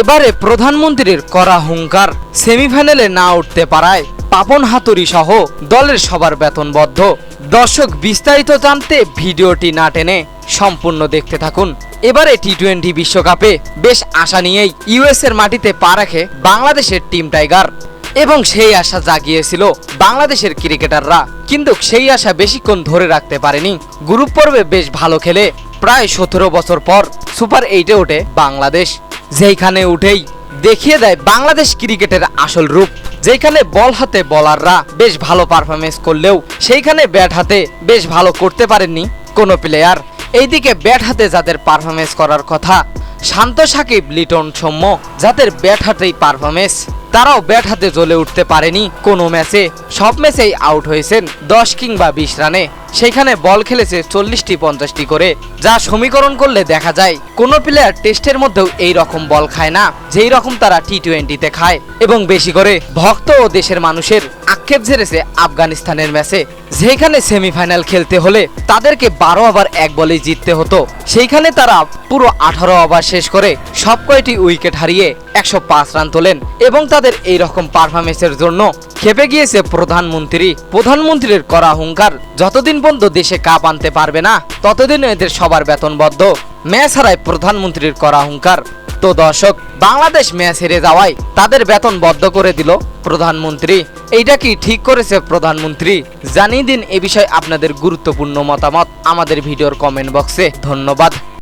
এবারে প্রধানমন্ত্রীর করা হুঙ্কার। সেমিফাইনালে না উঠতে পারায় পাপন হাতুরি সহ দলের সবার বেতনবদ্ধ। দর্শক বিস্তারিত জানতে ভিডিওটি না টেনে সম্পূর্ণ দেখতে থাকুন। এবারে টি টোয়েন্টি বিশ্বকাপে বেশ আশা নিয়েই ইউএস এর মাটিতে পা রাখে বাংলাদেশের টিম টাইগার। এবং সেই আশা জাগিয়েছিল বাংলাদেশের ক্রিকেটাররা। কিন্তু সেই আশা বেশিক্ষণ ধরে রাখতে পারেনি। গ্রুপ পর্বে বেশ ভালো খেলে প্রায় সতেরো বছর পর সুপার এইটে ওঠে বাংলাদেশ। যেইখানে উঠেই দেখিয়ে দেয় বাংলাদেশ ক্রিকেটের আসল রূপ। যেখানে বল হাতে বলাররা বেশ ভালো পারফরমেন্স করলেও সেইখানে ব্যাট হাতে বেশ ভালো করতে পারেননি কোনো প্লেয়ার এইদিকে ব্যাট হাতে যাদের পারফরমেন্স করার কথা, শান্ত সাকিব, লিটন সৌম্য, যাদের ব্যাট হাতেই পারফরমেন্স তারাও ব্যাট হাতে জ্বলে উঠতে পারেনি কোনো ম্যাচে। সব ম্যাচেই আউট হয়েছেন দশ কিংবা বিশ রানে। সেখানে বল খেলেছে চল্লিশটি, পঞ্চাশটি করে। যা সমীকরণ করলে দেখা যায়, কোনো প্লেয়ার টেস্টের মধ্যেও এই রকম বল খায় না, যেই রকম তারা টি টোয়েন্টিতে খায়। এবং বেশি করে ভক্ত ও দেশের মানুষের আক্ষেপ ঝেড়েছে আফগানিস্তানের ম্যাচে। যেখানে সেমিফাইনাল খেলতে হলে তাদেরকে বারো ওভার এক বলেই জিততে হতো। সেইখানে তারা পুরো আঠারো ওভার শেষ করে সব কয়টি উইকেট হারিয়ে একশো পাঁচ রান তোলেন। এবং তাদের এই রকম পারফরমেন্সের জন্য খেপে গিয়েছে প্রধানমন্ত্রী। প্রধানমন্ত্রীর করা হুঙ্কার যতদিন পর্যন্ত দেশে কাপ আনতে পারবে না, ততদিন এদের সবার বেতনবদ্ধ। ম্যাচ হারায় প্রধানমন্ত্রীর করা হুঙ্কার। তো দর্শক, বাংলাদেশ ম্যাচ হেরে যাওয়ায় তাদের বেতন বদ্ধ করে দিল প্রধানমন্ত্রী। এইটা কি ঠিক করেছে প্রধানমন্ত্রী? জানিয়ে দিন এ বিষয়ে আপনাদের গুরুত্বপূর্ণ মতামত আমাদের ভিডিওর কমেন্ট বক্সে ধন্যবাদ।